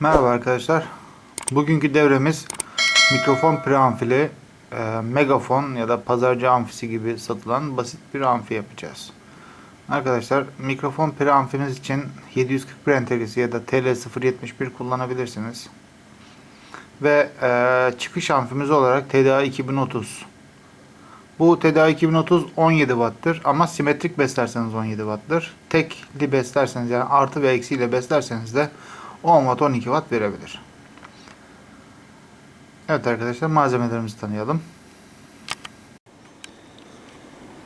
Merhaba arkadaşlar. Bugünkü devremiz mikrofon preamfili, e, megafon ya da pazarcı amfisi gibi satılan basit bir amfi yapacağız. Arkadaşlar mikrofon preamfimiz için 741 entegresi ya da TL071 kullanabilirsiniz. Ve e, çıkış amfimiz olarak TDA 2030. Bu TDA 2030 17 watt'tır ama simetrik beslerseniz 17 watt'tır. Tekli beslerseniz yani artı ve eksiyle beslerseniz de 10 watt 12 watt verebilir. Evet arkadaşlar malzemelerimizi tanıyalım.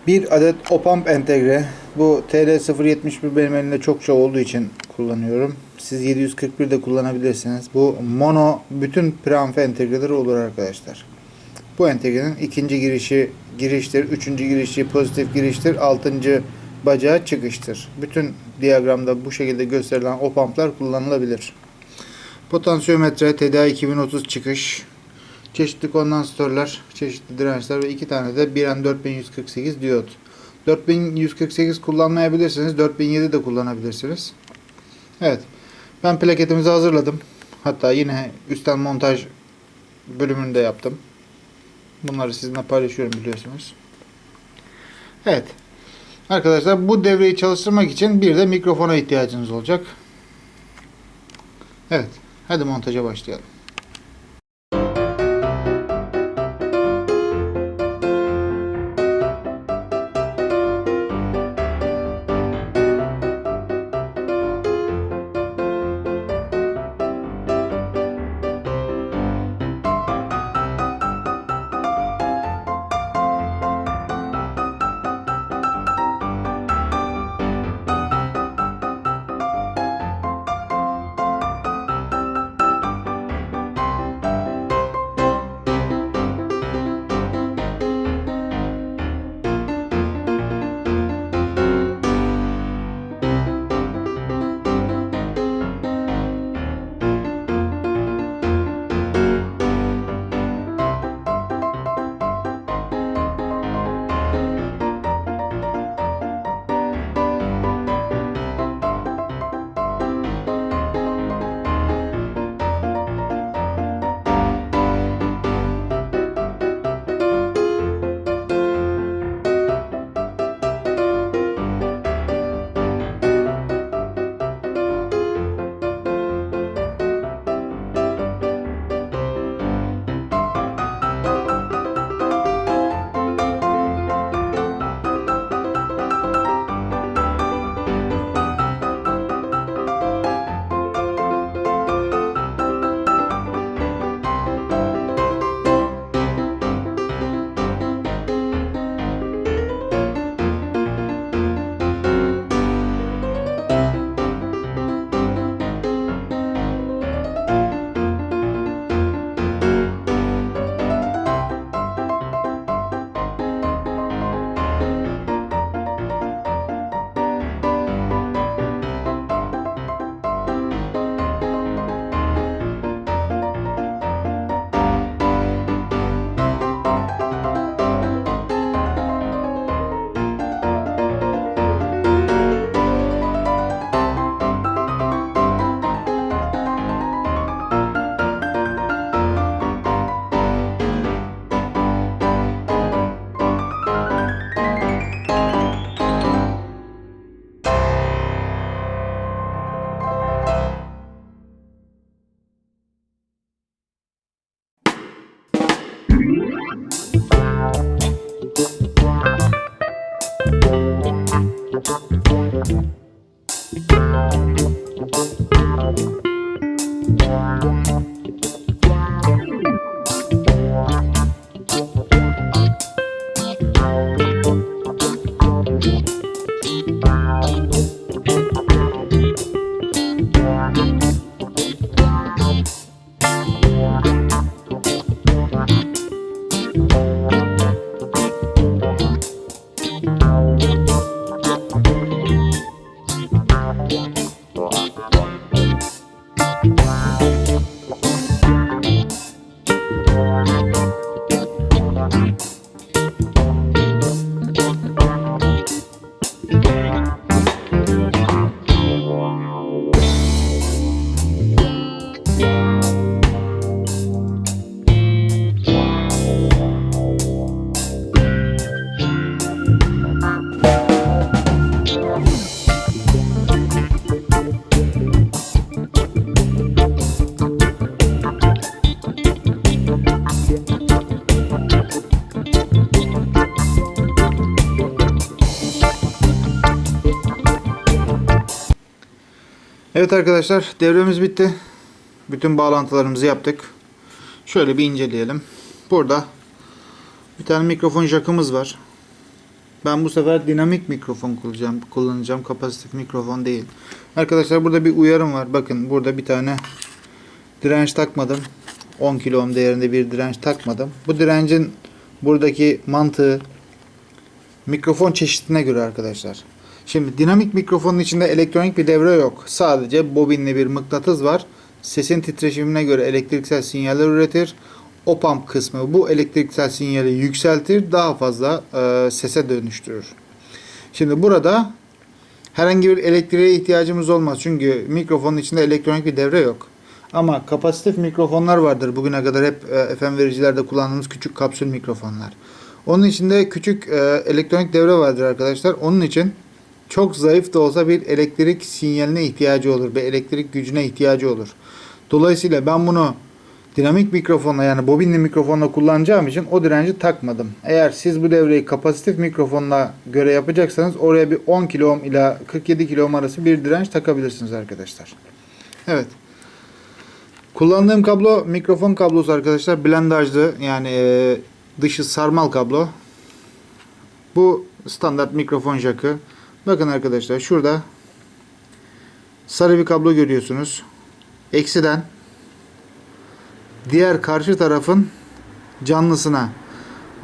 Bir adet opamp entegre. Bu TL071 benim elimde çokça olduğu için kullanıyorum. Siz 741 de kullanabilirsiniz. Bu mono bütün preamf entegreleri olur arkadaşlar. Bu entegrenin ikinci girişi giriştir, üçüncü girişi pozitif giriştir, altıncı bacağı çıkıştır. Bütün diyagramda bu şekilde gösterilen opamplar kullanılabilir. Potansiyometre TDA 2030 çıkış, çeşitli kondansatörler, çeşitli dirençler ve iki tane de 1N 4148 diyot. 4148 kullanmayabilirsiniz, 4007 de kullanabilirsiniz. Evet, ben plaketimizi hazırladım. Hatta yine üstten montaj bölümünü de yaptım. Bunları sizinle paylaşıyorum biliyorsunuz. Evet. Arkadaşlar bu devreyi çalıştırmak için bir de mikrofona ihtiyacınız olacak. Evet. Hadi montaja başlayalım. Evet arkadaşlar devremiz bitti. Bütün bağlantılarımızı yaptık. Şöyle bir inceleyelim. Burada bir tane mikrofon jackımız var. Ben bu sefer dinamik mikrofon kullanacağım. Kullanacağım. Kapasitif mikrofon değil. Arkadaşlar burada bir uyarım var. Bakın burada bir tane direnç takmadım. 10 kilo ohm değerinde bir direnç takmadım. Bu direncin buradaki mantığı mikrofon çeşidine göre arkadaşlar. Şimdi dinamik mikrofonun içinde elektronik bir devre yok. Sadece bobinli bir mıknatıs var. Sesin titreşimine göre elektriksel sinyaller üretir. Op-amp kısmı bu elektriksel sinyali yükseltir. Daha fazla e, sese dönüştürür. Şimdi burada herhangi bir elektriğe ihtiyacımız olmaz. Çünkü mikrofonun içinde elektronik bir devre yok. Ama kapasitif mikrofonlar vardır. Bugüne kadar hep e, FM vericilerde kullandığımız küçük kapsül mikrofonlar. Onun içinde küçük e, elektronik devre vardır arkadaşlar. Onun için çok zayıf da olsa bir elektrik sinyaline ihtiyacı olur. Bir elektrik gücüne ihtiyacı olur. Dolayısıyla ben bunu dinamik mikrofonla yani bobinli mikrofonla kullanacağım için o direnci takmadım. Eğer siz bu devreyi kapasitif mikrofonla göre yapacaksanız oraya bir 10 kilo ohm ila 47 kilo ohm arası bir direnç takabilirsiniz arkadaşlar. Evet. Kullandığım kablo mikrofon kablosu arkadaşlar. Blendajlı yani e, dışı sarmal kablo. Bu standart mikrofon jackı. Bakın arkadaşlar şurada sarı bir kablo görüyorsunuz. Eksiden diğer karşı tarafın canlısına.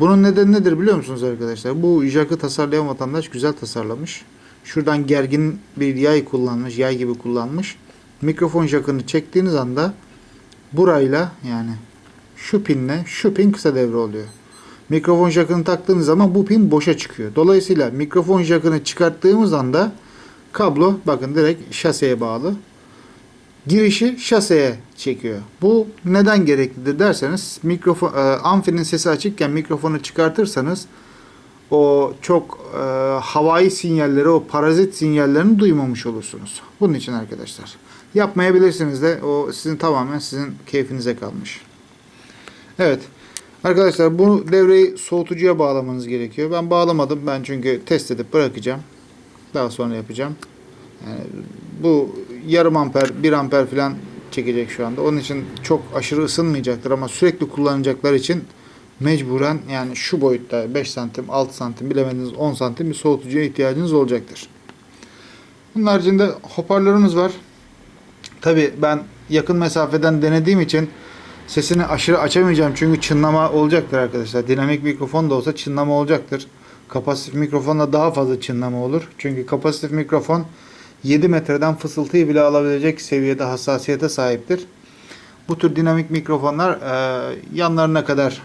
Bunun nedeni nedir biliyor musunuz arkadaşlar? Bu jackı tasarlayan vatandaş güzel tasarlamış. Şuradan gergin bir yay kullanmış. Yay gibi kullanmış. Mikrofon jackını çektiğiniz anda burayla yani şu pinle şu pin kısa devre oluyor. Mikrofon jackını taktığınız zaman bu pin boşa çıkıyor. Dolayısıyla mikrofon jackını çıkarttığımız anda kablo bakın direkt şaseye bağlı. Girişi şaseye çekiyor. Bu neden gereklidir derseniz mikrofon e, amfinin sesi açıkken mikrofonu çıkartırsanız o çok e, havai sinyalleri, o parazit sinyallerini duymamış olursunuz. Bunun için arkadaşlar. Yapmayabilirsiniz de o sizin tamamen sizin keyfinize kalmış. Evet. Arkadaşlar bu devreyi soğutucuya bağlamanız gerekiyor. Ben bağlamadım. Ben çünkü test edip bırakacağım. Daha sonra yapacağım. Yani bu yarım amper, 1 amper falan çekecek şu anda. Onun için çok aşırı ısınmayacaktır ama sürekli kullanacaklar için mecburen yani şu boyutta 5 santim, 6 santim bilemediniz 10 santim bir soğutucuya ihtiyacınız olacaktır. Bunun haricinde hoparlörümüz var. Tabi ben yakın mesafeden denediğim için sesini aşırı açamayacağım çünkü çınlama olacaktır arkadaşlar. Dinamik mikrofon da olsa çınlama olacaktır. Kapasitif mikrofonla daha fazla çınlama olur. Çünkü kapasitif mikrofon 7 metreden fısıltıyı bile alabilecek seviyede hassasiyete sahiptir. Bu tür dinamik mikrofonlar e, yanlarına kadar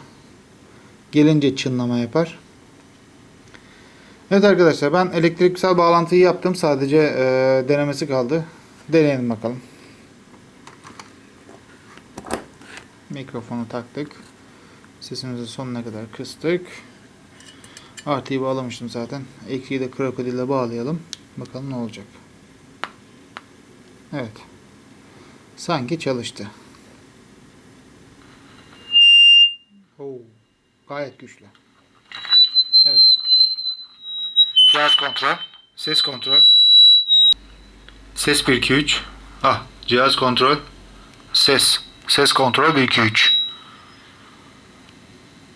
gelince çınlama yapar. Evet arkadaşlar ben elektriksel bağlantıyı yaptım. Sadece e, denemesi kaldı. Deneyelim bakalım. Mikrofonu taktık. Sesimizi sonuna kadar kıstık. Artıyı bağlamıştım zaten. Eksiği de krokodille bağlayalım. Bakalım ne olacak. Evet. Sanki çalıştı. Oo, gayet güçlü. Evet. Cihaz kontrol. Ses kontrol. Ses 1 2 3. Ah, cihaz kontrol. Ses. Ses kontrol 1 2 3.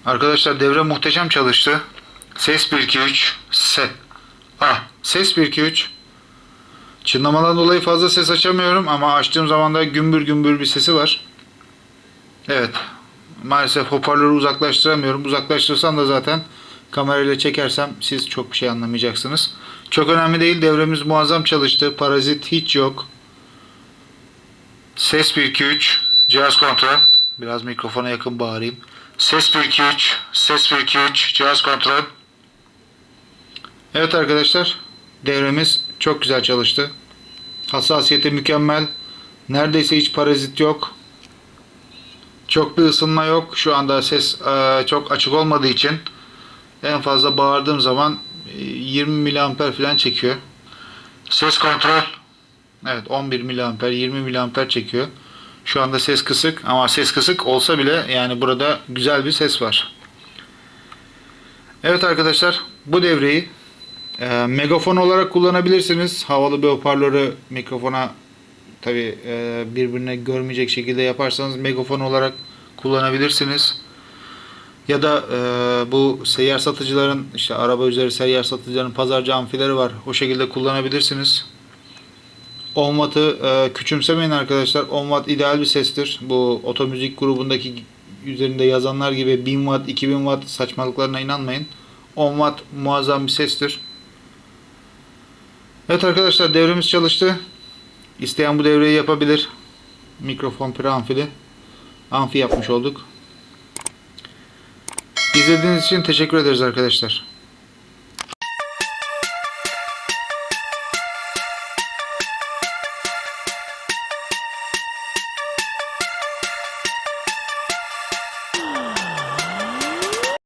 Arkadaşlar devre muhteşem çalıştı. Ses 1 2 3. Set. Ah, ses 1 2 3. Çınlamadan dolayı fazla ses açamıyorum ama açtığım zaman da gümbür gümbür bir sesi var. Evet. Maalesef hoparlörü uzaklaştıramıyorum. Uzaklaştırsam da zaten kamerayla çekersem siz çok bir şey anlamayacaksınız. Çok önemli değil. Devremiz muazzam çalıştı. Parazit hiç yok. Ses 1 2 3. Cihaz kontrol. Biraz mikrofona yakın bağırayım. Ses 1 2 3. Ses 1 2 3. Cihaz kontrol. Evet arkadaşlar. Devremiz çok güzel çalıştı. Hassasiyeti mükemmel. Neredeyse hiç parazit yok. Çok bir ısınma yok. Şu anda ses e, çok açık olmadığı için en fazla bağırdığım zaman e, 20 miliamper falan çekiyor. Ses kontrol. Evet 11 miliamper 20 miliamper çekiyor. Şu anda ses kısık ama ses kısık olsa bile yani burada güzel bir ses var. Evet arkadaşlar bu devreyi e, megafon olarak kullanabilirsiniz. Havalı bir hoparlörü mikrofona tabi birbirine görmeyecek şekilde yaparsanız megafon olarak kullanabilirsiniz. Ya da e, bu seyyar satıcıların işte araba üzeri seyyar satıcıların pazarcı amfileri var. O şekilde kullanabilirsiniz. 10 watt'ı e, küçümsemeyin arkadaşlar. 10 watt ideal bir sestir. Bu otomüzik grubundaki üzerinde yazanlar gibi 1000 watt, 2000 watt saçmalıklarına inanmayın. 10 watt muazzam bir sestir. Evet arkadaşlar devremiz çalıştı. İsteyen bu devreyi yapabilir. Mikrofon preamfili. Amfi yapmış olduk. İzlediğiniz için teşekkür ederiz arkadaşlar.